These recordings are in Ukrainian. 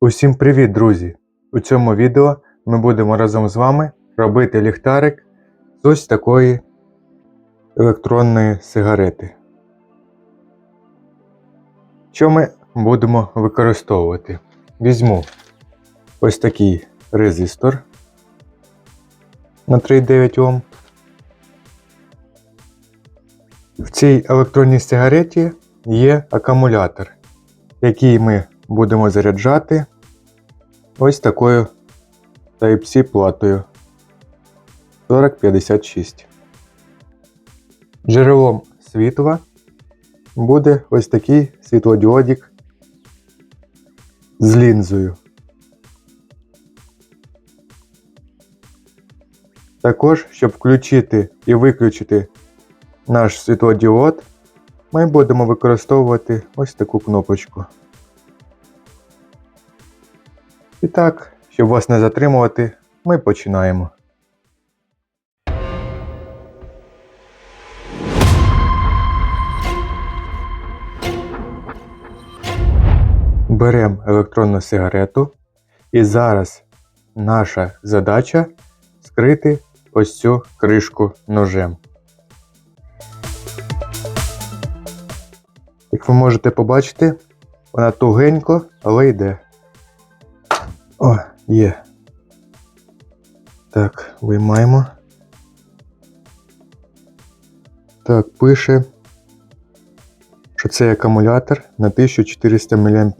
Усім привіт, друзі! У цьому відео ми будемо разом з вами робити ліхтарик з ось такої електронної сигарети. Що ми будемо використовувати? Візьму ось такий резистор на 3,9 Ом. В цій електронній сигареті є акумулятор, який ми будемо заряджати ось такою Type-C платою 4056. Джерелом світла буде ось такий світлодіодик з лінзою. Також, щоб включити і виключити наш світлодіод, ми будемо використовувати ось таку кнопочку. І так, щоб вас не затримувати, ми починаємо. Беремо електронну сигарету, і зараз наша задача скрити ось цю кришку ножем. Як ви можете побачити, вона тугенько, але йде. О, є. Так, виймаємо. Так, пише, що це акумулятор на 1400 мА.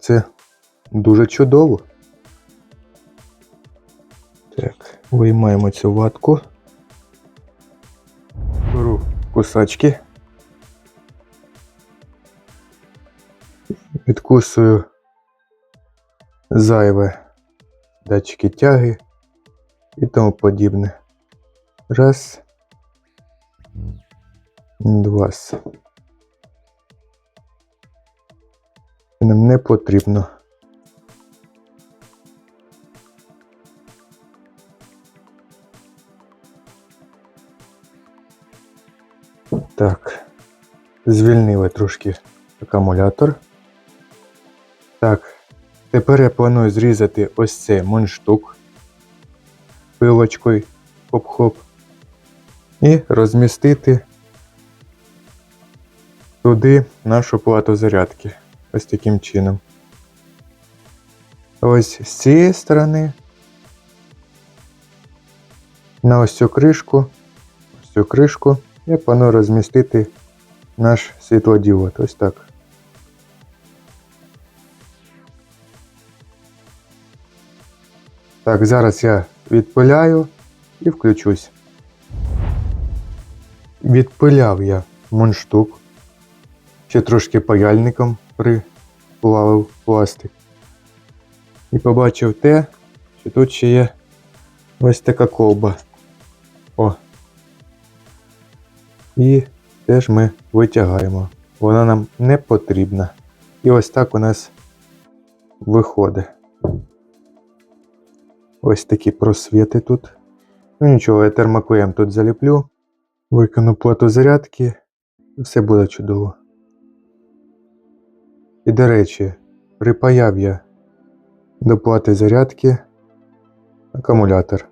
Це дуже чудово. Так, виймаємо цю ватку. Беру кусачки. Відкусую зайве датчики тяги і тому подібне. Раз. Два. Нам не потрібно. Так. Звільнили трошки акумулятор. Так, Тепер я планую зрізати ось цей мундштук пилочкою хоп-хоп і розмістити туди нашу плату зарядки. Ось таким чином. Ось з цієї сторони на ось цю кришку, ось цю кришку я планую розмістити наш світлодіод. Ось так. Так, зараз я відпиляю і включусь. Відпиляв я мундштук. Ще трошки паяльником приплавив пластик. І побачив те, що тут ще є ось така колба. О. І теж ми витягаємо. Вона нам не потрібна. І ось так у нас виходить. Ось такі просвіти тут. Ну нічого, я термоклеєм тут заліплю, викину плату зарядки, все буде чудово. І до речі, припаяв я до плати зарядки акумулятор.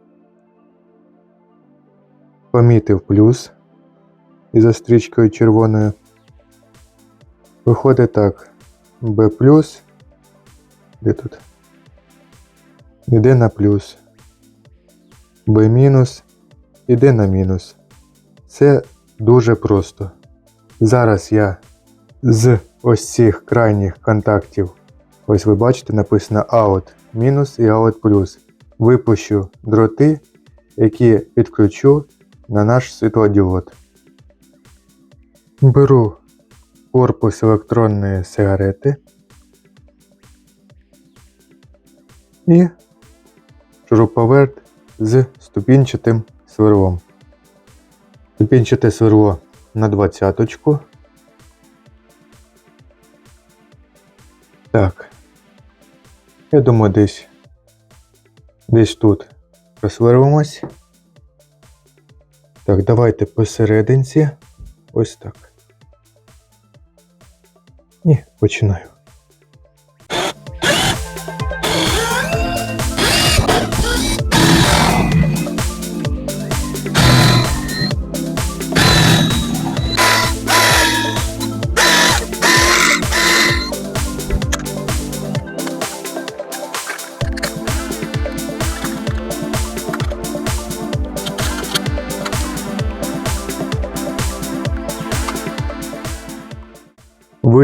Помітив плюс із стрічкою червоною. Виходить так, B+, де тут? Іде на плюс. B мінус іде на мінус. Це дуже просто. Зараз я з ось цих крайніх контактів, ось ви бачите, написано out мінус і out плюс. Випущу дроти, які підключу на наш світлодіод. Беру корпус електронної сигарети і шуруповерт з ступінчатим сверлом. Ступінчате сверло на двадцяточку. Так. Я думаю, десь десь тут просверлимось. Так, давайте посерединці. Ось так. І починаю.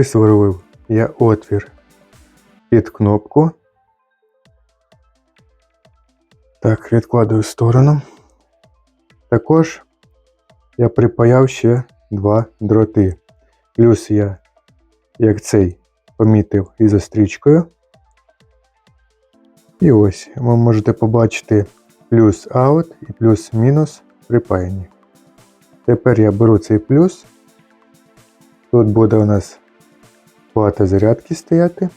Висверлив я отвір під кнопку. Так, відкладаю в сторону. Також я припаяв ще два дроти. Плюс я, як цей, помітив із стрічкою. І ось ви можете побачити плюс аут і плюс-мінус припаяні. Тепер я беру цей плюс. Тут буде у нас плата зарядки стояти.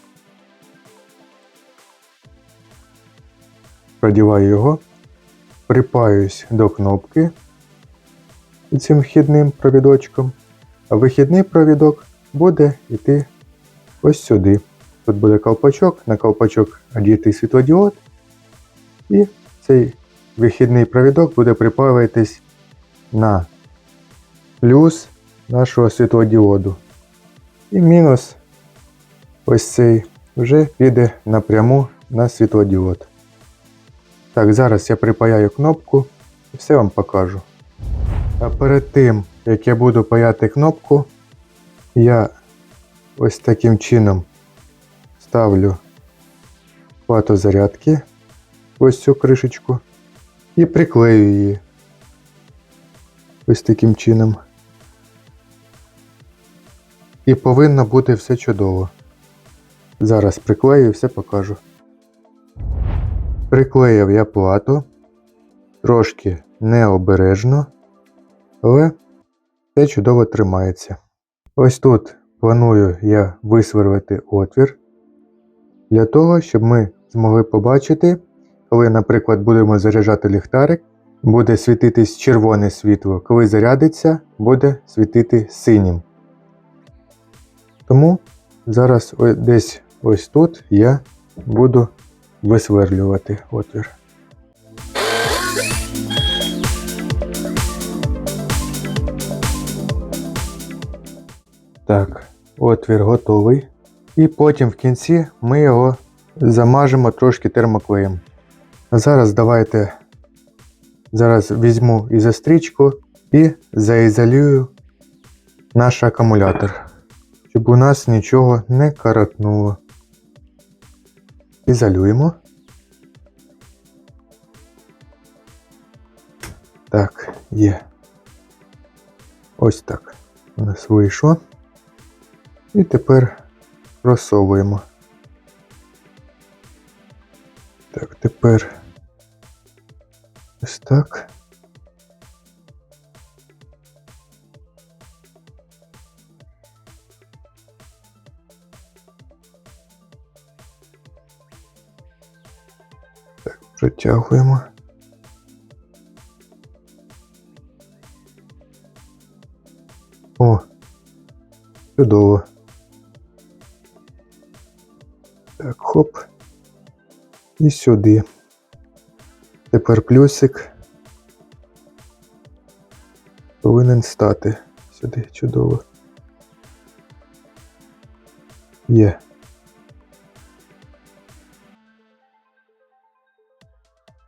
Продіваю його, припаюсь до кнопки цим вхідним провідочком, а вихідний провідок буде йти ось сюди. Тут буде колпачок, на колпачок одіти світлодіод, і цей вихідний провідок буде припаюватись на плюс нашого світлодіоду. І мінус ось цей вже піде напряму на світлодіод. Так, зараз я припаяю кнопку і все вам покажу. А перед тим, як я буду паяти кнопку, я ось таким чином ставлю плату зарядки, ось цю кришечку, і приклею її ось таким чином. І повинно бути все чудово. Зараз приклею і все покажу. Приклеїв я плату, трошки необережно, але все чудово тримається. Ось тут планую я висверлити отвір для того, щоб ми змогли побачити, коли, наприклад, будемо заряджати ліхтарик, буде світитись червоне світло, коли зарядиться, буде світити синім. Тому зараз десь ось тут я буду висверлювати отвір. Так, отвір готовий. І потім в кінці ми його замажемо трошки термоклеєм. Зараз давайте зараз візьму ізострічку і заізолюю наш акумулятор, щоб у нас нічого не каратнуло. Ізолюємо. Так, є. Ось так. У нас вийшло. І тепер просовуємо. Так, тепер ось так. Протягуємо. О, чудово. Так, хоп. І сюди. Тепер плюсик. Повинен стати сюди чудово. Є.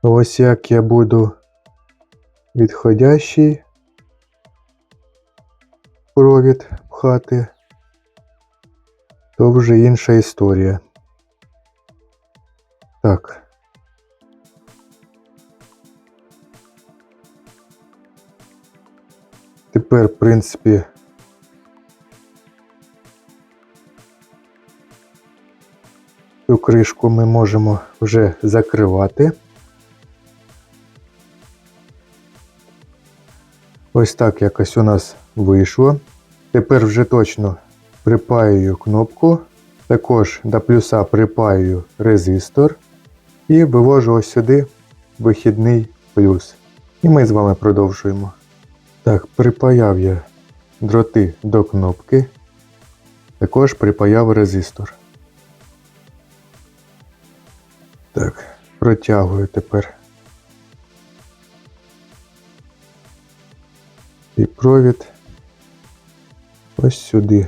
Ось як я буду відходящий провід пхати, то вже інша історія. Так. Тепер, в принципі, цю кришку ми можемо вже закривати. Ось так якось у нас вийшло. Тепер вже точно припаюю кнопку. Також до плюса припаюю резистор і вивожу ось сюди вихідний плюс. І ми з вами продовжуємо. Так, припаяв я дроти до кнопки. Також припаяв резистор. Так, протягую тепер. і провід ось сюди.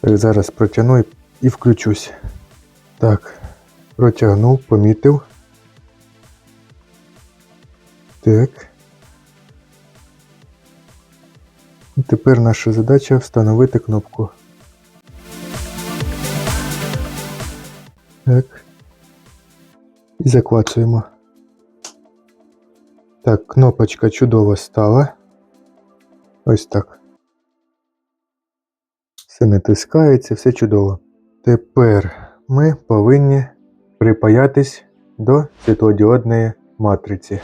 Так, Зараз протягну і включусь. Так, протягнув, помітив. Так. І тепер наша задача встановити кнопку. Так. І заквацуємо. Так, кнопочка чудово стала. Ось так. Все натискається, все чудово. Тепер ми повинні припаятись до світлодіодної матриці.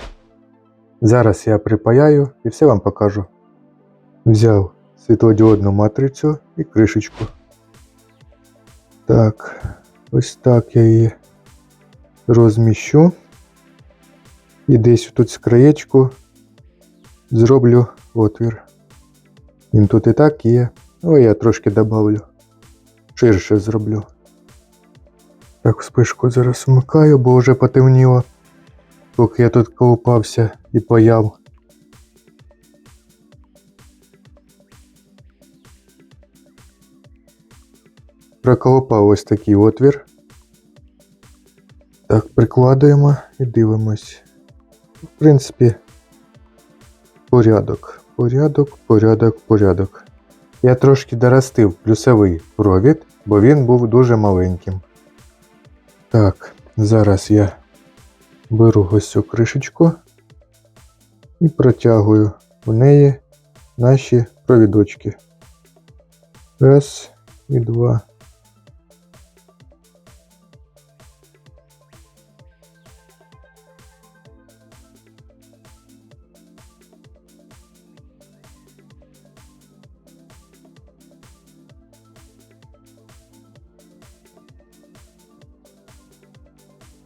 Зараз я припаяю і все вам покажу. Взяв світлодіодну матрицю і кришечку. Так, ось так я її розміщу. І десь тут з краєчку зроблю отвір. Він тут і так є. Ой, я трошки добавлю. Ширше зроблю. Так, спишку зараз вмикаю, бо вже потемніло. Поки я тут колупався і паяв. Проколупав ось такий отвір. Так, прикладуємо і дивимось. В принципі, порядок. Порядок, порядок, порядок. Я трошки доростив плюсовий провід, бо він був дуже маленьким. Так, зараз я беру ось цю кришечку і протягую в неї наші провідочки. Раз і два.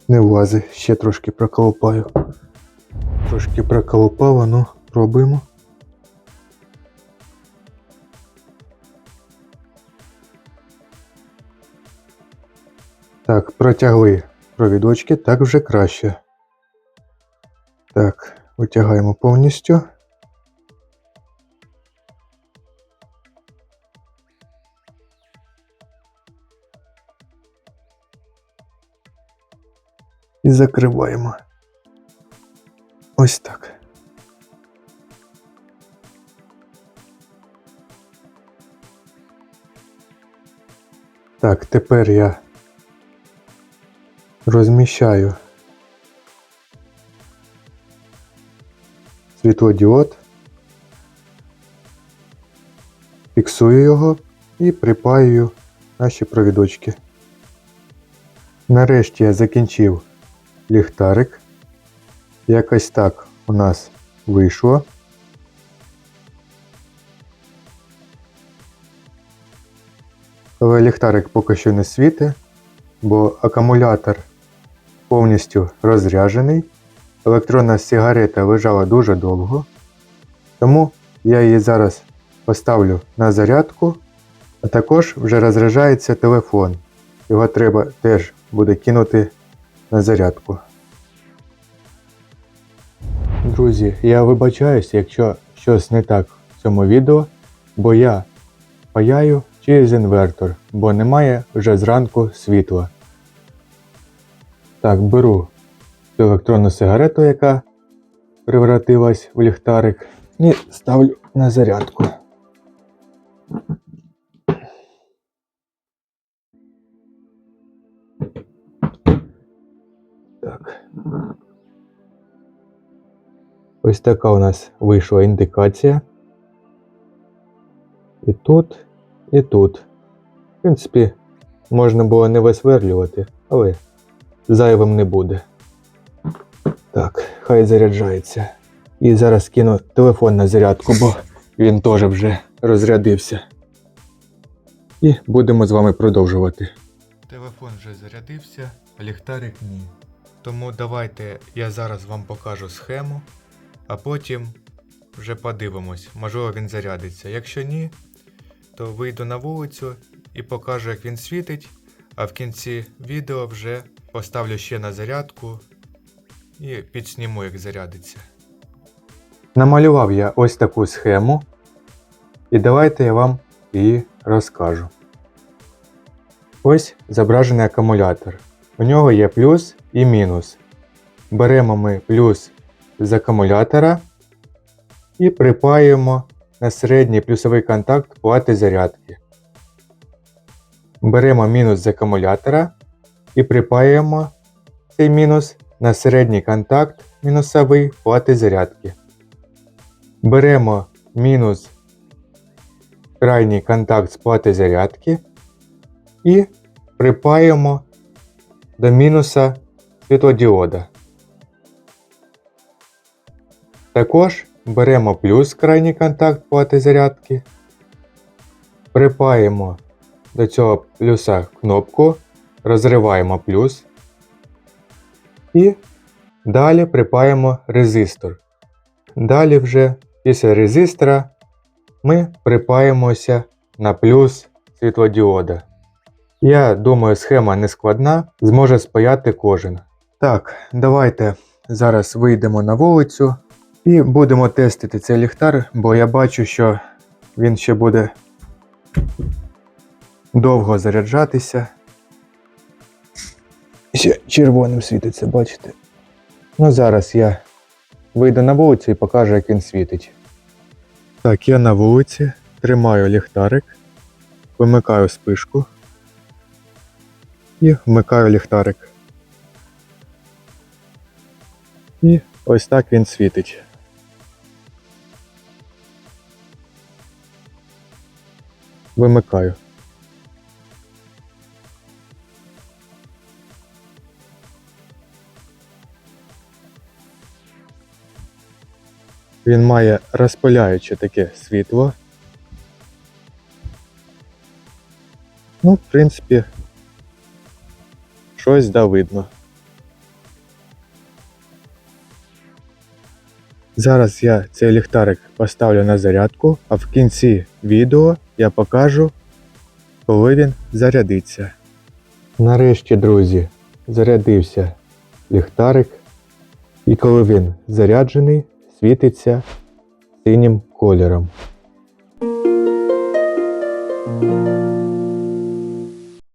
Не влазить, ще трошки проколопаю. Трошки проколопало, ну, пробуємо. Так, протягли провідочки, так вже краще. Так, витягаємо повністю. І закриваємо. Ось так. Так, тепер я розміщаю світлодіод, фіксую його і припаюю наші провідочки. Нарешті я закінчив ліхтарик. Якось так у нас вийшло. Але ліхтарик поки що не світить, бо акумулятор повністю розряджений. Електронна сигарета лежала дуже довго. Тому я її зараз поставлю на зарядку, а також вже розряджається телефон. Його треба теж буде кинути на зарядку. Друзі, я вибачаюсь, якщо щось не так в цьому відео, бо я паяю через інвертор, бо немає вже зранку світла. Так, беру цю електронну сигарету, яка превратилась в ліхтарик, і ставлю на зарядку. Ось така у нас вийшла індикація. І тут, і тут. В принципі, можна було не висверлювати, але зайвим не буде. Так, хай заряджається. І зараз кину телефон на зарядку, бо він теж вже розрядився. І будемо з вами продовжувати. Телефон вже зарядився, а ліхтарик ні. Тому давайте я зараз вам покажу схему, а потім вже подивимось, можливо він зарядиться. Якщо ні, то вийду на вулицю і покажу, як він світить, а в кінці відео вже поставлю ще на зарядку і підсніму, як зарядиться. Намалював я ось таку схему, і давайте я вам її розкажу. Ось зображений акумулятор. У нього є плюс і мінус. Беремо ми плюс з акумулятора і припаюємо на середній плюсовий контакт плати зарядки. Беремо мінус з акумулятора і припаємо цей мінус на середній контакт мінусовий плати зарядки. Беремо мінус крайній контакт з плати зарядки і припаємо до мінуса світлодіода. Також беремо плюс крайній контакт плати зарядки, припаємо до цього плюса кнопку, розриваємо плюс і далі припаємо резистор. Далі вже після резистора ми припаємося на плюс світлодіода. Я думаю, схема не складна, зможе спаяти кожен. Так, давайте зараз вийдемо на вулицю і будемо тестити цей ліхтар, бо я бачу, що він ще буде довго заряджатися. Ще червоним світиться, бачите? Ну зараз я вийду на вулицю і покажу, як він світить. Так, я на вулиці, тримаю ліхтарик, вимикаю спишку і вмикаю ліхтарик. І ось так він світить. Вимикаю. Він має розпиляюче таке світло. Ну, в принципі, щось да видно. Зараз я цей ліхтарик поставлю на зарядку, а в кінці відео я покажу, коли він зарядиться. Нарешті, друзі, зарядився ліхтарик, і коли він заряджений, світиться синім кольором.